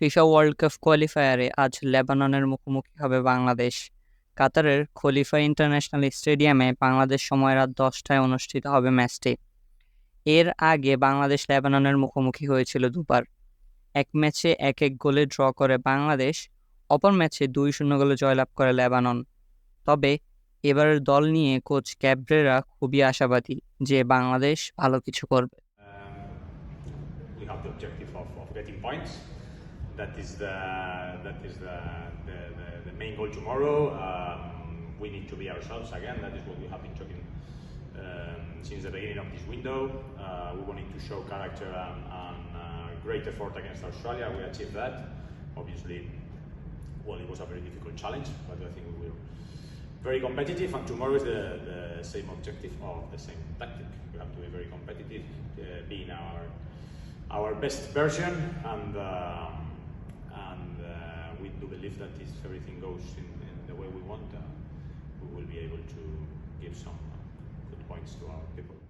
FIFA world cup কোয়ালিফায়ারে আজ লেবাননের মুখোমুখি হবে বাংলাদেশ। কাতারের খলিফা ইন্টারন্যাশনাল স্টেডিয়ামে বাংলাদেশ সময় রাত দশটায় অনুষ্ঠিত হবে ম্যাচটি। এর আগে বাংলাদেশ লেবাননের মুখোমুখি হয়েছিল দুবার। এক ম্যাচে এক এক গোলে ড্র করে বাংলাদেশ, অপর ম্যাচে দুই শূন্য গোলে জয়লাভ করে লেবানন। তবে এবারের দল নিয়ে কোচ ক্যাব্রেরা খুবই আশাবাদী যে বাংলাদেশ ভালো কিছু করবে। That is the that is the, the, the, the main goal tomorrow. Um, we need to be ourselves again. That is what we have been talking um, since the beginning of this window. Uh, we wanted to show character and, and uh, great effort against Australia. We achieved that. Obviously, well, it was a very difficult challenge, but I think we were very competitive. And tomorrow is the, the same objective of the same tactic. We have to be very competitive, uh, being our our best version, and uh, believe that if everything goes in, in the way we want, uh, we will be able to give some uh, good points to our people.